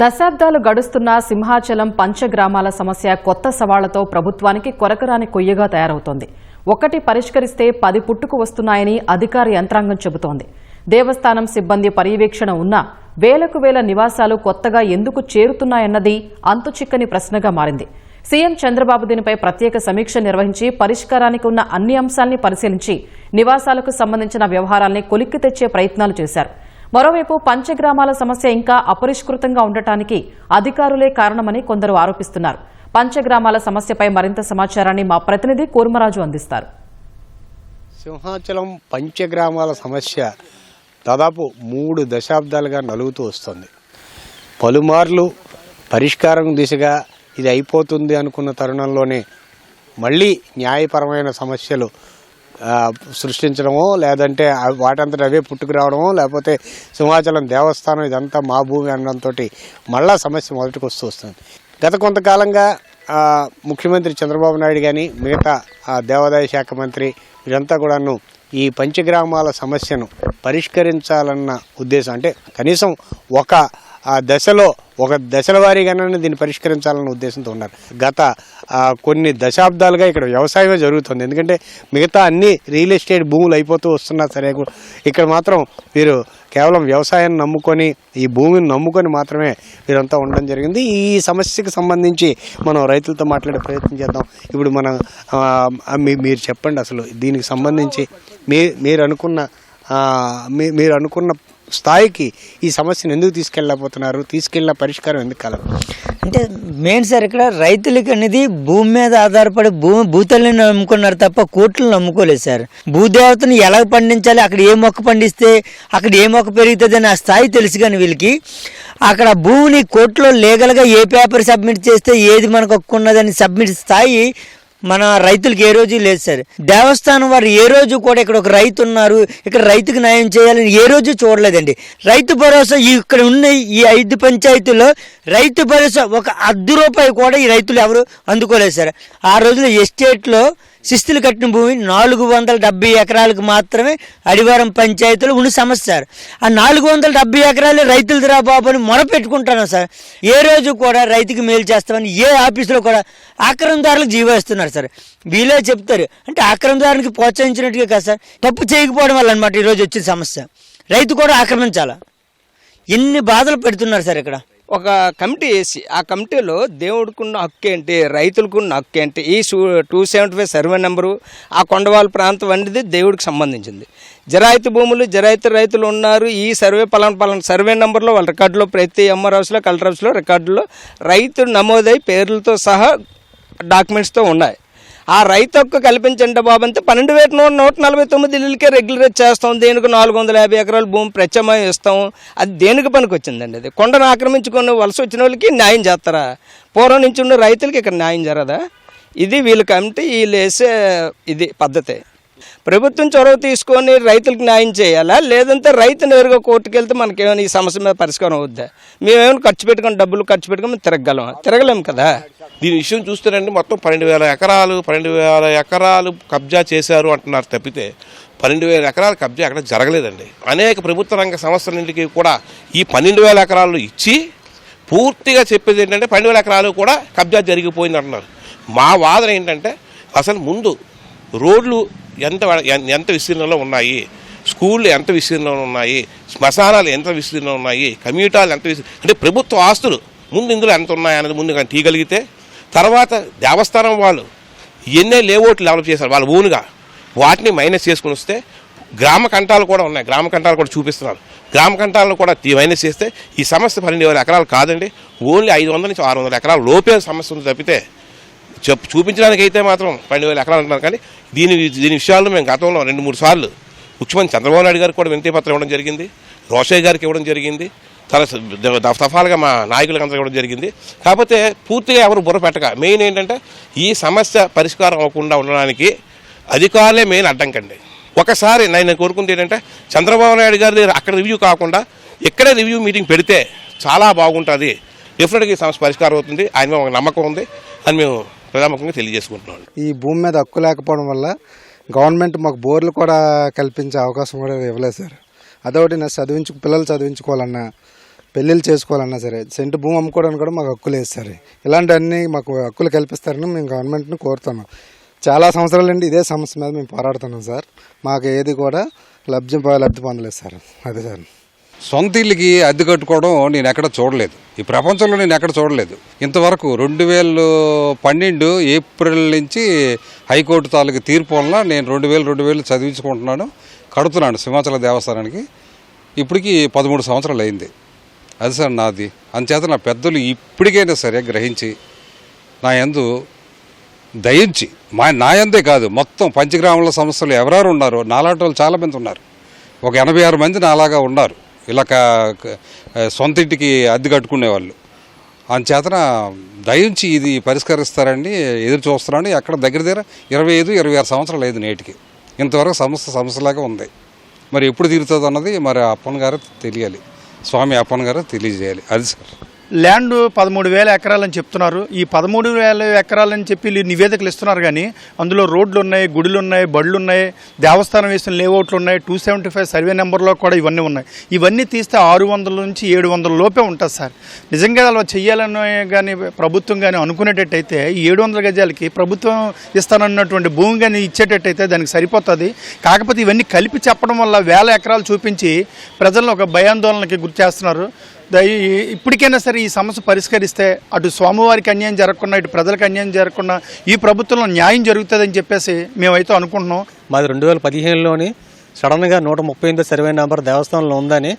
దశాబ్దాలు గడుస్తున్న సింహాచలం పంచగ్రామాల సమస్య కొత్త సవాళ్ళతో ప్రభుత్వానికి కొరకరాని కొయ్యగా తయారవుతోంది. ఒకటి పరిష్కరిస్తే పది పుట్టుకు వస్తున్నాయని అధికార యంత్రాంగం చెబుతోంది. దేవస్థానం సిబ్బంది పర్యవేక్షణ ఉన్నా వేలకు వేల నివాసాలు కొత్తగా ఎందుకు చేరుతున్నాయన్నది అంతుచిక్కని ప్రశ్నగా మారింది. సీఎం చంద్రబాబు దీనిపై ప్రత్యేక సమీక్ష నిర్వహించి పరిష్కారానికి ఉన్న అన్ని అంశాల్ని పరిశీలించి నివాసాలకు సంబంధించిన వ్యవహారాల్ని కొలిక్కి తెచ్చే ప్రయత్నాలు చేశారు. మరోవైపు పంచగ్రామాల సమస్య ఇంకా అపరిష్కృతంగా ఉండటానికి అధికారులే కారణమని కొందరు ఆరోపిస్తున్నారు. పంచగ్రామాల సమస్యపై మరింత సమాచారాన్ని మా ప్రతినిధి కూర్మరాజు అందిస్తారు. సింహాచలం పంచగ్రామాల సమస్య దాదాపు మూడు దశాబ్దాలుగా నలుగుతూ వస్తుంది. పలుమార్లు పరిష్కారం దిశగా ఇది అయిపోతుంది అనుకున్న తరుణంలోనే మళ్ళీ న్యాయపరమైన సమస్యలు సృష్టించడమో లేదంటే వాటంతట అవే పుట్టుకురావడము లేకపోతే సింహాచలం దేవస్థానం ఇదంతా మా భూమి అనడంతో మళ్ళా సమస్య మొదటికి వస్తూ వస్తుంది. గత కొంతకాలంగా ముఖ్యమంత్రి చంద్రబాబు నాయుడు కానీ మిగతా ఆ, దేవాదాయ శాఖ మంత్రి వీరంతా కూడాను ఈ పంచగ్రామాల సమస్యను పరిష్కరించాలన్న ఉద్దేశం అంటే కనీసం ఒక ఆ దశలో ఒక దశల వారీగానే దీన్ని పరిష్కరించాలన్న ఉద్దేశంతో ఉన్నారు. గత కొన్ని దశాబ్దాలుగా ఇక్కడ వ్యవసాయమే జరుగుతుంది. ఎందుకంటే మిగతా అన్ని రియల్ ఎస్టేట్ భూములు అయిపోతూ వస్తున్నా సరే ఇక్కడ మాత్రం వీరు కేవలం వ్యవసాయాన్ని నమ్ముకొని ఈ భూమిని నమ్ముకొని మాత్రమే వీరంతా ఉండడం జరిగింది. ఈ సమస్యకు సంబంధించి మనం రైతులతో మాట్లాడే ప్రయత్నం చేద్దాం. ఇప్పుడు మనం మీ- మీరు చెప్పండి అసలు దీనికి సంబంధించి మీ మీరు అనుకున్న మీ- మీరు అనుకున్న స్థాయికి ఈ సమస్యను ఎందుకు తీసుకెళ్ళకపోతున్నారు తీసుకెళ్ళిన పరిష్కారం ఎందుకు కలదు? అంటే మెయిన్ సార్ ఇక్కడ రైతులకి అనేది భూమి మీద ఆధారపడి భూమి భూతల్ని నమ్ముకున్నారు తప్ప కోట్లను నమ్ముకోలేదు సార్. భూదేవతను ఎలా పండించాలి? అక్కడ ఏ మొక్క పండిస్తే అక్కడ ఏ మొక్క పెరుగుతుంది అని ఆ స్థాయి తెలుసు కానీ వీళ్ళకి. అక్కడ భూమిని కోర్టులో లీగల్గా ఏ పేపర్ సబ్మిట్ చేస్తే ఏది మనకు ఒక్కున్నదని సబ్మిట్ స్థాయి మన రైతులకు ఏ రోజు లేదు సార్. దేవస్థానం వారు ఏ రోజు కూడా ఇక్కడ ఒక రైతు ఉన్నారు ఇక్కడ రైతుకు న్యాయం చేయాలని ఏ రోజు చూడలేదండి. రైతు భరోసా ఇక్కడ ఉన్న ఈ ఐదు పంచాయతీల్లో రైతు భరోసా ఒక అర్ధ రూపాయి కూడా ఈ రైతులు ఎవరు అందుకోలేదు సార్. ఆ రోజున ఎస్టేట్లో శిస్తులు కట్టిన భూమి నాలుగు వందల డెబ్బై ఎకరాలకు మాత్రమే అడివారం పంచాయతీలో ఉన్న సమస్య ఆ నాలుగు వందల డెబ్బై ఎకరాలు రైతులు రా బాబు అని మొరపెట్టుకుంటున్నాం సార్. ఏ రోజు కూడా రైతుకి మేలు చేస్తామని ఏ ఆఫీసులో కూడా ఆక్రమదారులకు జీవో ఇస్తున్నారు సార్. వీళ్ళే చెప్తారు. అంటే ఆక్రమదారునికి ప్రోత్సహించినట్టుగా కదా సార్. తప్పు చేయకపోవడం వల్ల అనమాట ఈరోజు వచ్చిన సమస్య. రైతు కూడా ఆక్రమించాలా? ఎన్ని బాధలు పెడుతున్నారు సార్ ఇక్కడ? ఒక కమిటీ వేసి ఆ కమిటీలో దేవుడికున్న హక్కు ఏంటి రైతులకున్న హక్కు ఏంటి ఈ two seventy five survey number ఆ కొండవాళ్ళ ప్రాంతం అనేది దేవుడికి సంబంధించింది. జరాయితీ భూములు జరాయితీ రైతులు ఉన్నారు ఈ సర్వే పలానా పలానా సర్వే నెంబర్లో వాళ్ళ రికార్డులో ప్రతి ఎంఆర్ హౌస్లో కలెక్టర్ హౌస్లో రికార్డులో రైతు నమోదై పేర్లతో సహా డాక్యుమెంట్స్తో ఉన్నాయి. ఆ రైతు హక్కు కల్పించండి బాబు అంతే పన్నెండు వేల నూట నూట నలభై తొమ్మిది ఇళ్ళకే రెగ్యులరేట్ చేస్తాం. దేనికి నాలుగు వందల యాభై ఎకరాల భూమి ప్రత్యామ్నాయం ఇస్తాం. అది దేనికి పనికి వచ్చిందండి అది? కొండను ఆక్రమించుకొని వలస వచ్చిన వాళ్ళకి న్యాయం చేస్తారా? పూర్వం నుంచి ఉన్న రైతులకి ఇక్కడ న్యాయం జరదా ఇది వీళ్ళ కమిటీ వీళ్ళు వేసే ఇది పద్ధతి. ప్రభుత్వం చొరవ తీసుకొని రైతులకు న్యాయం చేయాలా? లేదంటే రైతు నేరుగా కోర్టుకు వెళ్తే మనకేమైనా ఈ సమస్య మీద పరిష్కారం అవుద్దా? మేమేమైనా ఖర్చు పెట్టుకొని డబ్బులు ఖర్చు పెట్టుకొని తిరగలం తిరగలేం కదా? దీని విషయం చూస్తేనండి మొత్తం పన్నెండు వేల ఎకరాలు పన్నెండు వేల ఎకరాలు కబ్జా చేశారు అంటున్నారు తప్పితే పన్నెండు వేల ఎకరాల కబ్జా అక్కడ జరగలేదండి. అనేక ప్రభుత్వ రంగ సంస్థలన్నింటికి కూడా ఈ పన్నెండు వేల ఎకరాలు ఇచ్చి పూర్తిగా చెప్పేది ఏంటంటే పన్నెండు వేల ఎకరాలు కూడా కబ్జా జరిగిపోయింది అంటున్నారు. మా వాదన ఏంటంటే అసలు ముందు రోడ్లు ఎంత ఎంత విస్తీర్ణంలో ఉన్నాయి? స్కూళ్ళు ఎంత విస్తీర్ణంలో ఉన్నాయి? శ్మశానాలు ఎంత విస్తీర్ణంలో ఉన్నాయి? కమ్యూటాలు ఎంత విస్తీ అంటే ప్రభుత్వ ఆస్తులు ముందు ఇందులో ఎంత ఉన్నాయి ముందు కానీ తీయగలిగితే తర్వాత దేవస్థానం వాళ్ళు ఎన్నే లేఅవుట్లు డెవలప్ చేశారు వాళ్ళ ఓన్గా. వాటిని మైనస్ చేసుకుని వస్తే గ్రామ కంటాలు కూడా ఉన్నాయి. గ్రామ కంటాలు కూడా చూపిస్తున్నారు. గ్రామ కంటాలను కూడా తీ- మైనస్ చేస్తే ఈ సమస్య పన్నెండు వేల ఎకరాలు కాదండి. ఓన్లీ ఐదు వందల నుంచి ఆరు వందల ఎకరాల లోపే సమస్య ఉంది తప్పితే చెప్పు చూపించడానికి అయితే మాత్రం పన్నెండు వేల ఎకరాలు అంటున్నారు. కానీ దీని దీని విషయాల్లో మేము గతంలో రెండు మూడు సార్లు ముఖ్యమంత్రి చంద్రబాబు నాయుడు గారికి కూడా వినతి పత్రం ఇవ్వడం జరిగింది. రోషయ్య గారికి ఇవ్వడం జరిగింది. చాలా దఫాలుగా మా నాయకులకు అంతా ఇవ్వడం జరిగింది. కాకపోతే పూర్తిగా ఎవరు బుర్ర పెట్టక మెయిన్ ఏంటంటే ఈ సమస్య పరిష్కారం అవ్వకుండా ఉండడానికి అధికారులే మెయిన్ అడ్డంకండి. ఒకసారి నేను కోరుకుంది ఏంటంటే చంద్రబాబు నాయుడు గారి దగ్గర అక్కడ రివ్యూ కాకుండా ఇక్కడే రివ్యూ మీటింగ్ పెడితే చాలా బాగుంటుంది. డెఫినెట్గా ఈ సమస్య పరిష్కారం అవుతుంది. ఆయన మీద ఒక నమ్మకం ఉంది. అని మేము ప్రధానముఖంగా తెలియజేసుకుంటున్నాం. ఈ భూమి మీద హక్కు లేకపోవడం వల్ల గవర్నమెంట్ మాకు బోర్లు కూడా కల్పించే అవకాశం కూడా ఇవ్వలేదు సార్. అదొకటి నా చదివించు పిల్లలు చదివించుకోవాలన్నా పెళ్ళిళ్ళు చేసుకోవాలన్నా సరే సెంటు భూమి అమ్ముకోవడానికి కూడా మాకు హక్కు లేదు సార్. ఇలాంటివన్నీ మాకు హక్కులు కల్పిస్తారని మేము గవర్నమెంట్ని కోరుతున్నాం. చాలా సంవత్సరాల నుండి ఇదే సమస్య మీద మేము పోరాడుతున్నాం సార్. మాకు ఏది కూడా లబ్ధి లబ్ధి పొందలేదు సార్. అదే సార్. సొంత ఇల్లుకి అద్దె కట్టుకోవడం నేను ఎక్కడ చూడలేదు. ఈ ప్రపంచంలో నేను ఎక్కడ చూడలేదు. ఇంతవరకు రెండు వేల పన్నెండు ఏప్రిల్ నుంచి హైకోర్టు తాలూకు తీర్పు వలన నేను రెండు వేలు రెండు వేలు చదివించుకుంటున్నాను కడుతున్నాను సింహాచల దేవస్థానానికి. ఇప్పటికి పదమూడు సంవత్సరాలు అయింది. అది సార్ నాది. అందుచేత నా పెద్దలు ఇప్పటికైనా సరే గ్రహించి నా యందు దయించి మా నా యందే కాదు మొత్తం పంచగ్రామాల సంస్థలు ఎవరెవరు ఉన్నారో నాలాంటి వాళ్ళు చాలా మంది ఉన్నారు. ఒక ఎనభై ఆరు మంది నాలాగా ఉన్నారు. ఇలా సొంత ఇంటికి అద్దె కట్టుకునే వాళ్ళు అంచేతన దయించి ఇది పరిష్కరిస్తారని ఎదురు చూస్తున్నాను అక్కడ దగ్గర దగ్గర ఇరవై ఐదు ఇరవై ఆరు సంవత్సరాలు లేదు నేటికి. ఇంతవరకు సమస్య సమస్యలాగా ఉంది. మరి ఎప్పుడు తీరుతుంది అన్నది మరి అప్పన్ గారు తెలియాలి. స్వామి అప్పన్ గారు తెలియజేయాలి. అది సార్. ల్యాండ్ పదమూడు వేల ఎకరాలని చెప్తున్నారు. ఈ పదమూడు వేల ఎకరాలని చెప్పి నివేదికలు ఇస్తున్నారు కానీ అందులో రోడ్లు ఉన్నాయి గుడులు ఉన్నాయి బళ్ళు ఉన్నాయి దేవస్థానం వేసిన లేఅవుట్లు ఉన్నాయి టూ సెవెంటీ ఫైవ్ సర్వే నెంబర్లో కూడా ఇవన్నీ ఉన్నాయి. ఇవన్నీ తీస్తే ఆరు వందల నుంచి ఏడు వందల లోపే ఉంటుంది సార్. నిజంగా అలా చేయాలని కానీ ప్రభుత్వం కానీ అనుకునేటట్టయితే ఈ ఏడు వందల గజాలకి ప్రభుత్వం ఇస్తానన్నటువంటి భూమి కానీ ఇచ్చేటట్టయితే దానికి సరిపోతుంది. కాకపోతే ఇవన్నీ కలిపి చెప్పడం వల్ల వేల ఎకరాలు చూపించి ప్రజలను ఒక భయాందోళనకి గురి చేస్తున్నారు. ఇప్పటికైనా సరే ఈ సమస్య పరిష్కరిస్తే అటు స్వామివారికి అన్యాయం జరగకుండా ఇటు ప్రజలకు అన్యాయం జరగకుండా ఈ ప్రభుత్వంలో న్యాయం జరుగుతుందని చెప్పేసి మేమైతే అనుకుంటున్నాం. మాది రెండు వేల పదిహేనులోని సడన్గా నూట ముప్పై ఎనిమిది సర్వే నెంబర్ దేవస్థానంలో ఉందని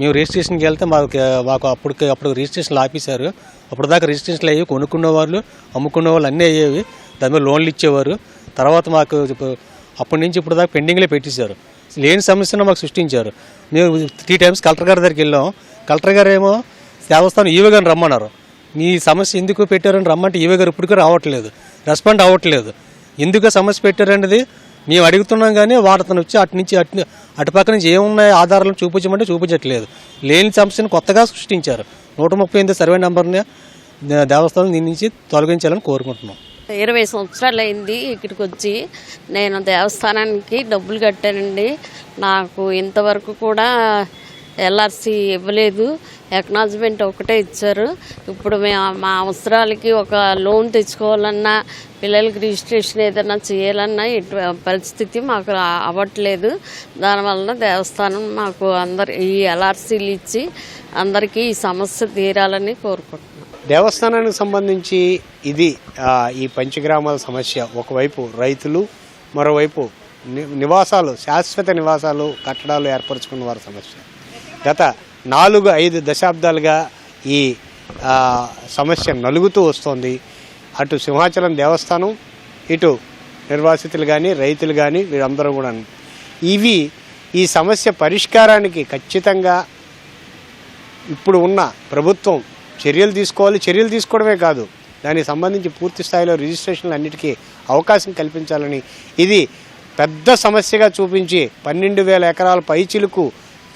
మేము రిజిస్ట్రేషన్కి వెళ్తే మాకు మాకు అప్పటికి అప్పుడు రిజిస్ట్రేషన్లు ఆపేశారు. అప్పుడు దాకా రిజిస్ట్రేషన్లు అయ్యి కొనుక్కునే వాళ్ళు అమ్ముకునే వాళ్ళు అన్నీ అయ్యేవి. దాని మీద లోన్లు ఇచ్చేవారు. తర్వాత మాకు అప్పటి నుంచి ఇప్పుడు దాకా పెండింగ్లే పెట్టేశారు. లేని సమస్యను మాకు సృష్టించారు. మేము త్రీ టైమ్స్ కలెక్టర్ గారి దగ్గరికి వెళ్ళాం. కలెక్టర్ గారు ఏమో దేవస్థానం ఈవో గారిని రమ్మన్నారు. మీ సమస్య ఎందుకు పెట్టారని రమ్మంటే ఈవే గారు ఇప్పటికీ రావట్లేదు రెస్పాండ్ అవ్వట్లేదు. ఎందుకు సమస్య పెట్టారనేది మేము అడుగుతున్నాం కానీ వాడు అతను వచ్చి అటు నుంచి అటు అటుపక్క నుంచి ఏమున్నాయి ఆధారాలు చూపించమంటే చూపించట్లేదు. లేని సమస్యను కొత్తగా సృష్టించారు. నూట ముప్పై ఎనిమిది సర్వే నెంబర్ని దేవస్థానం దీని నుంచి తొలగించాలని కోరుకుంటున్నాం. ఇరవై సంవత్సరాలు అయింది ఇక్కడికి వచ్చి నేను దేవస్థానానికి డబ్బులు కట్టానండి. నాకు ఇంతవరకు కూడా ఎల్ఆర్సి ఇవ్వలేదు. ఎక్నాలజ్మెంట్ ఒకటే ఇచ్చారు. ఇప్పుడు మేము మా అవసరాలకి ఒక లోన్ తెచ్చుకోవాలన్నా పిల్లలకి రిజిస్ట్రేషన్ ఏదైనా చేయాలన్నా ఇటు పరిస్థితి మాకు అవ్వట్లేదు. దానివలన దేవస్థానం మాకు అందరు ఈ ఎల్ఆర్సీలు ఇచ్చి అందరికీ ఈ సమస్య తీరాలని కోరుకుంటున్నాం. దేవస్థానానికి సంబంధించి ఇది ఈ పంచగ్రామాల సమస్య ఒకవైపు రైతులు మరోవైపు ని- నివాసాలు శాశ్వత నివాసాలు కట్టడాలు ఏర్పరచుకున్న వారి సమస్య. గత నాలుగు ఐదు దశాబ్దాలుగా ఈ సమస్య నలుగుతూ వస్తోంది. అటు సింహాచలం దేవస్థానం ఇటు నిర్వాసితులు కానీ రైతులు కానీ వీరందరూ కూడా ఇవి ఈ సమస్య పరిష్కారానికి ఖచ్చితంగా ఇప్పుడు ఉన్న ప్రభుత్వం చర్యలు తీసుకోవాలి. చర్యలు తీసుకోవడమే కాదు దానికి సంబంధించి పూర్తి స్థాయిలో రిజిస్ట్రేషన్లు అన్నిటికీ అవకాశం కల్పించాలని. ఇది పెద్ద సమస్యగా చూపించి పన్నెండు వేల ఎకరాల పైచిలుకు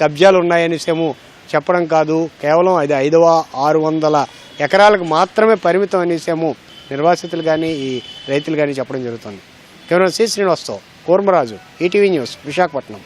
కబ్జాలు ఉన్నాయనేసేమో చెప్పడం కాదు. కేవలం అది ఐదవ ఆరు వందల ఎకరాలకు మాత్రమే పరిమితం అనేసేమో నిర్వాసితులు కానీ ఈ రైతులు కానీ చెప్పడం జరుగుతుంది. కేవలం సి శ్రీనివాస్తో కూర్మరాజు ఈటీవీ న్యూస్ విశాఖపట్నం.